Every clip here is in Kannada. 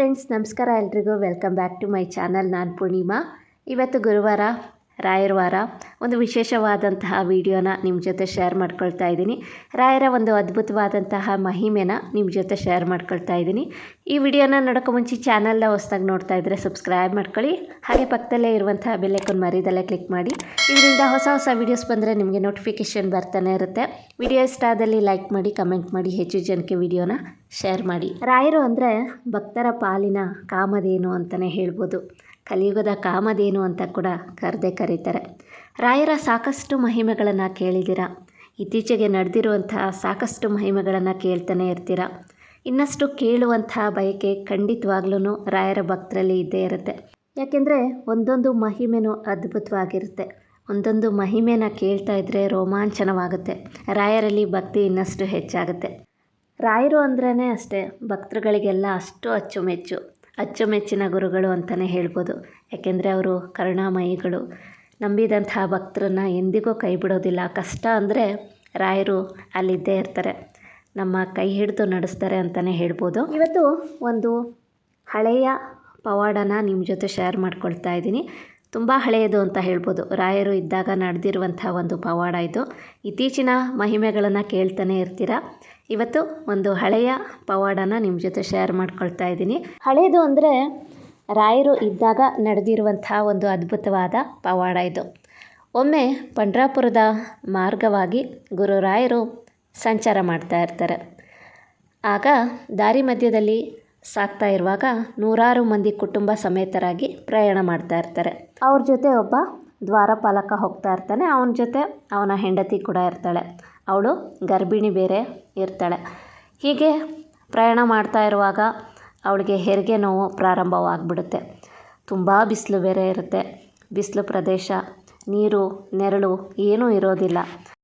ಫ್ರೆಂಡ್ಸ್ ನಮಸ್ಕಾರ ಎಲ್ರಿಗೂ. Welcome back to my channel ನಾನು ಪೂರ್ಣಿಮಾ. ಇವತ್ತು ಗುರುವಾರ ರಾಯರ ವಾರ ಒಂದು ವಿಶೇಷವಾದಂತಹ ವಿಡಿಯೋನ ನಿಮ್ಮ ಜೊತೆ ಶೇರ್ ಮಾಡ್ಕೊಳ್ತಾ ಇದ್ದೀನಿ. ರಾಯರ ಒಂದು ಅದ್ಭುತವಾದಂತಹ ಮಹಿಮೆನ ನಿಮ್ಮ ಜೊತೆ ಶೇರ್ ಮಾಡ್ಕೊಳ್ತಾ ಇದ್ದೀನಿ. ಈ ವಿಡಿಯೋನ ನೋಡೋಕೆ ಮುಂಚೆ ಚಾನಲ್ನ ಹೊಸ್ದಾಗಿ ನೋಡ್ತಾ ಇದ್ದರೆ ಸಬ್ಸ್ಕ್ರೈಬ್ ಮಾಡ್ಕೊಳ್ಳಿ. ಹಾಗೆ ಪಕ್ಕದಲ್ಲೇ ಇರುವಂತಹ ಬೆಲ್ಲೈಕನ್ ಮರಿದಲ್ಲೇ ಕ್ಲಿಕ್ ಮಾಡಿ. ಇದರಿಂದ ಹೊಸ ಹೊಸ ವೀಡಿಯೋಸ್ ಬಂದರೆ ನಿಮಗೆ ನೋಟಿಫಿಕೇಷನ್ ಬರ್ತಾನೆ ಇರುತ್ತೆ. ವಿಡಿಯೋ ಇಷ್ಟ ಆದಲ್ಲಿ ಲೈಕ್ ಮಾಡಿ ಕಮೆಂಟ್ ಮಾಡಿ, ಹೆಚ್ಚು ಜನಕ್ಕೆ ವಿಡಿಯೋನ ಶೇರ್ ಮಾಡಿ. ರಾಯರು ಅಂದರೆ ಭಕ್ತರ ಪಾಲಿನ ಕಾಮಧೇನು ಅಂತಲೇ ಹೇಳ್ಬೋದು. ಕಲಿಯುಗದ ಕಾಮಧೇನು ಅಂತ ಕೂಡ ಕರೆದೇ ಕರೀತಾರೆ. ರಾಯರ ಸಾಕಷ್ಟು ಮಹಿಮೆಗಳನ್ನು ಕೇಳಿದ್ದೀರ ಇತ್ತೀಚೆಗೆ ನಡೆದಿರುವಂತಹ ಸಾಕಷ್ಟು ಮಹಿಮೆಗಳನ್ನು ಕೇಳ್ತಾನೆ ಇರ್ತೀರ? ಇನ್ನಷ್ಟು ಕೇಳುವಂತಹ ಬಯಕೆ ಖಂಡಿತವಾಗ್ಲೂ ರಾಯರ ಭಕ್ತರಲ್ಲಿ ಇದ್ದೇ ಇರುತ್ತೆ. ಯಾಕೆಂದರೆ ಒಂದೊಂದು ಮಹಿಮೆನೂ ಅದ್ಭುತವಾಗಿರುತ್ತೆ. ಒಂದೊಂದು ಮಹಿಮೆನ ಕೇಳ್ತಾ ಇದ್ದರೆ ರೋಮಾಂಚನವಾಗುತ್ತೆ. ರಾಯರಲ್ಲಿ ಭಕ್ತಿ ಇನ್ನಷ್ಟು ಹೆಚ್ಚಾಗುತ್ತೆ. ರಾಯರು ಅಂದ್ರೇ ಅಷ್ಟೇ, ಭಕ್ತರುಗಳಿಗೆಲ್ಲ ಅಷ್ಟು ಅಚ್ಚುಮೆಚ್ಚು. ಅಚ್ಚುಮೆಚ್ಚಿನ ಗುರುಗಳು ಅಂತಲೇ ಹೇಳ್ಬೋದು. ಯಾಕೆಂದರೆ ಅವರು ಕರುಣಾಮಯಿಗಳು. ನಂಬಿದಂತಹ ಭಕ್ತರನ್ನ ಎಂದಿಗೂ ಕೈ ಬಿಡೋದಿಲ್ಲ ಕಷ್ಟ ಅಂದರೆ ರಾಯರು ಅಲ್ಲಿದ್ದೇ ಇರ್ತಾರೆ. ನಮ್ಮ ಕೈ ಹಿಡಿದು ನಡೆಸ್ತಾರೆ ಅಂತಲೇ ಹೇಳ್ಬೋದು. ಇವತ್ತು ಒಂದು ಹಳೆಯ ಪವಾಡನ ನಿಮ್ಮ ಜೊತೆ ಶೇರ್ ಮಾಡ್ಕೊಳ್ತಾ ಇದ್ದೀನಿ. ತುಂಬ ಹಳೆಯದು ಅಂತ ಹೇಳ್ಬೋದು. ರಾಯರು ಇದ್ದಾಗ ನಡೆದಿರುವಂಥ ಒಂದು ಪವಾಡ ಇದು. ಇತ್ತೀಚಿನ ಮಹಿಮೆಗಳನ್ನು ಕೇಳ್ತಾನೆ ಇರ್ತೀರ? ಇವತ್ತು ಒಂದು ಹಳೆಯ ಪವಾಡನ ನಿಮ್ಮ ಜೊತೆ ಶೇರ್ ಮಾಡ್ಕೊಳ್ತಾ ಇದ್ದೀನಿ. ಹಳೆಯದು ಅಂದರೆ ರಾಯರು ಇದ್ದಾಗ ನಡೆದಿರುವಂಥ ಒಂದು ಅದ್ಭುತವಾದ ಪವಾಡ ಇದು. ಒಮ್ಮೆ ಪಂಡ್ರಾಪುರದ ಮಾರ್ಗವಾಗಿ ಗುರುರಾಯರು ಸಂಚಾರ ಮಾಡ್ತಾ ಇರ್ತಾರೆ. ಆಗ ದಾರಿ ಮಧ್ಯದಲ್ಲಿ ಸಾಗ್ತಾ ಇರುವಾಗ ನೂರಾರು ಮಂದಿ ಕುಟುಂಬ ಸಮೇತರಾಗಿ ಪ್ರಯಾಣ ಮಾಡ್ತಾ ಇರ್ತಾರೆ. ಅವ್ರ ಜೊತೆ ಒಬ್ಬ ದ್ವಾರಪಾಲಕ ಹೋಗ್ತಾ ಇರ್ತಾನೆ. ಅವನ ಜೊತೆ ಅವನ ಹೆಂಡತಿ ಕೂಡ ಇರ್ತಾಳೆ. ಅವಳು ಗರ್ಭಿಣಿ ಬೇರೆ ಇರ್ತಾಳೆ. ಹೀಗೆ ಪ್ರಯಾಣ ಮಾಡ್ತಾ ಇರುವಾಗ ಅವಳಿಗೆ ಹೆರಿಗೆ ನೋವು ಪ್ರಾರಂಭವಾಗ್ಬಿಡುತ್ತೆ. ತುಂಬ ಬಿಸಿಲು ಬೇರೆ ಇರುತ್ತೆ. ಬಿಸಿಲು ಪ್ರದೇಶ, ನೀರು, ನೆರಳು ಏನೂ ಇರೋದಿಲ್ಲ.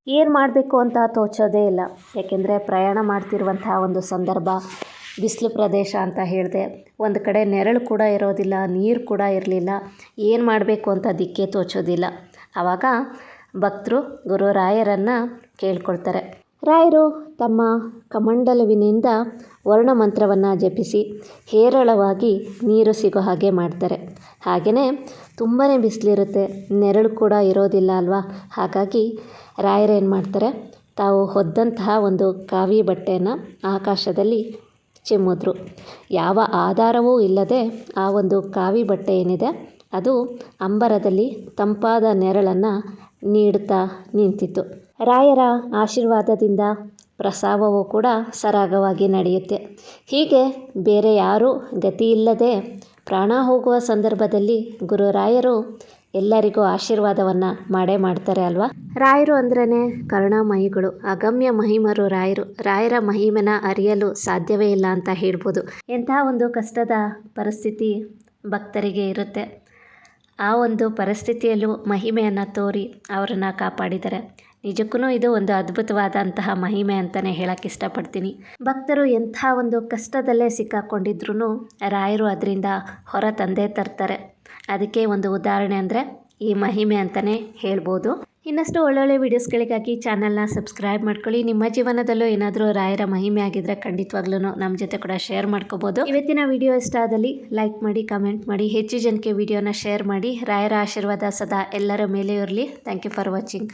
ಏನು ಮಾಡಬೇಕು ಅಂತ ತೋಚೋದೇ ಇಲ್ಲ. ಯಾಕೆಂದರೆ ಪ್ರಯಾಣ ಮಾಡ್ತಿರುವಂತಹ ಒಂದು ಸಂದರ್ಭ ಬಿಸಿಲು ಪ್ರದೇಶ ಅಂತ ಹೇಳಿದೆ, ಒಂದು ಕಡೆ ನೆರಳು ಕೂಡ ಇರೋದಿಲ್ಲ, ನೀರು ಕೂಡ ಇರಲಿಲ್ಲ, ಏನು ಮಾಡಬೇಕು ಅಂತ ದಿಕ್ಕೇ ತೋಚೋದಿಲ್ಲ. ಆವಾಗ ಭಕ್ತರು ಗುರು ರಾಯರನ್ನು ಕೇಳ್ಕೊಳ್ತಾರೆ. ರಾಯರು, ತಮ್ಮ ಕಮಂಡಲವಿನಿಂದ ವರ್ಣಮಂತ್ರವನ್ನು ಜಪಿಸಿ, ಹೇರಳವಾಗಿ ನೀರು ಸಿಗೋ ಹಾಗೆ ಮಾಡ್ತಾರೆ. ಹಾಗೆಯೇ ತುಂಬಾ ಬಿಸಿಲಿರುತ್ತೆ, ನೆರಳು ಕೂಡ ಇರೋದಿಲ್ಲ ಅಲ್ವಾ? ಹಾಗಾಗಿ ರಾಯರೇನು ಮಾಡ್ತಾರೆ, ತಾವು ಹೊದ್ದಂತಹ ಒಂದು ಕಾವಿ ಬಟ್ಟೆಯನ್ನು ಆಕಾಶದಲ್ಲಿ ಚಿಮ್ಮಿದ್ರು ಯಾವ ಆಧಾರವೂ ಇಲ್ಲದೆ ಆ ಒಂದು ಕಾವಿ ಬಟ್ಟೆ ಏನಿದೆ, ಅದು ಅಂಬರದಲ್ಲಿ ತಂಪಾದ ನೆರಳನ್ನು ನೀಡುತ್ತಾ ನಿಂತಿತ್ತು. ರಾಯರ ಆಶೀರ್ವಾದದಿಂದ ಪ್ರಸಾವವೂ ಕೂಡ ಸರಾಗವಾಗಿ ನಡೆಯುತ್ತೆ. ಹೀಗೆ ಬೇರೆ ಯಾರೂ ಗತಿಯಿಲ್ಲದೆ ಪ್ರಾಣ ಹೋಗುವ ಸಂದರ್ಭದಲ್ಲಿ ಗುರುರಾಯರು ಎಲ್ಲರಿಗೂ ಆಶೀರ್ವಾದವನ್ನು ಮಾಡೇ ಮಾಡ್ತಾರೆ ಅಲ್ವಾ? ರಾಯರು ಅಂದ್ರೇ ಕರುಣಾಮಯಿಗಳು. ಅಗಮ್ಯ ಮಹಿಮರು ರಾಯರು. ರಾಯರ ಮಹಿಮೆನ ಅರಿಯಲು ಸಾಧ್ಯವೇ ಇಲ್ಲ ಅಂತ ಹೇಳ್ಬೋದು. ಎಂಥ ಒಂದು ಕಷ್ಟದ ಪರಿಸ್ಥಿತಿ ಭಕ್ತರಿಗೆ ಇರುತ್ತೆ. ಆ ಒಂದು ಪರಿಸ್ಥಿತಿಯಲ್ಲೂ ಮಹಿಮೆಯನ್ನು ತೋರಿ ಅವರನ್ನು ಕಾಪಾಡಿದ್ದಾರೆ ನಿಜಕ್ಕೂ ಇದು ಒಂದು ಅದ್ಭುತವಾದಂತಹ ಮಹಿಮೆ ಅಂತಲೇ ಹೇಳಕ್ಕೆ ಇಷ್ಟಪಡ್ತೀನಿ. ಭಕ್ತರು ಎಂಥ ಒಂದು ಕಷ್ಟದಲ್ಲೇ ಸಿಕ್ಕಾಕೊಂಡಿದ್ರು ರಾಯರು ಅದರಿಂದ ಹೊರ ತಂದೇ ತರ್ತಾರೆ. ಅದಕ್ಕೆ ಒಂದು ಉದಾಹರಣೆ ಅಂದರೆ ಈ ಮಹಿಮೆ ಅಂತಲೇ ಹೇಳ್ಬೋದು. ಇನ್ನಷ್ಟು ಒಳ್ಳೊಳ್ಳೆ ವೀಡಿಯೋಸ್ಗಳಿಗಾಗಿ ಚಾನಲ್ನ ಸಬ್ಸ್ಕ್ರೈಬ್ ಮಾಡ್ಕೊಳ್ಳಿ. ನಿಮ್ಮ ಜೀವನದಲ್ಲೂ ಏನಾದರೂ ರಾಯರ ಮಹಿಮೆ ಆಗಿದ್ರೆ ಖಂಡಿತವಾಗ್ಲೂ ನಮ್ಮ ಜೊತೆ ಕೂಡ ಶೇರ್ ಮಾಡ್ಕೋಬೋದು. ಇವತ್ತಿನ ವಿಡಿಯೋ ಇಷ್ಟ ಆದಲ್ಲಿ ಲೈಕ್ ಮಾಡಿ ಕಮೆಂಟ್ ಮಾಡಿ, ಹೆಚ್ಚು ಜನಕ್ಕೆ ವಿಡಿಯೋನ ಶೇರ್ ಮಾಡಿ. ರಾಯರ ಆಶೀರ್ವಾದ ಸದಾ ಎಲ್ಲರ ಮೇಲೆ ಇರಲಿ. Thank you for watching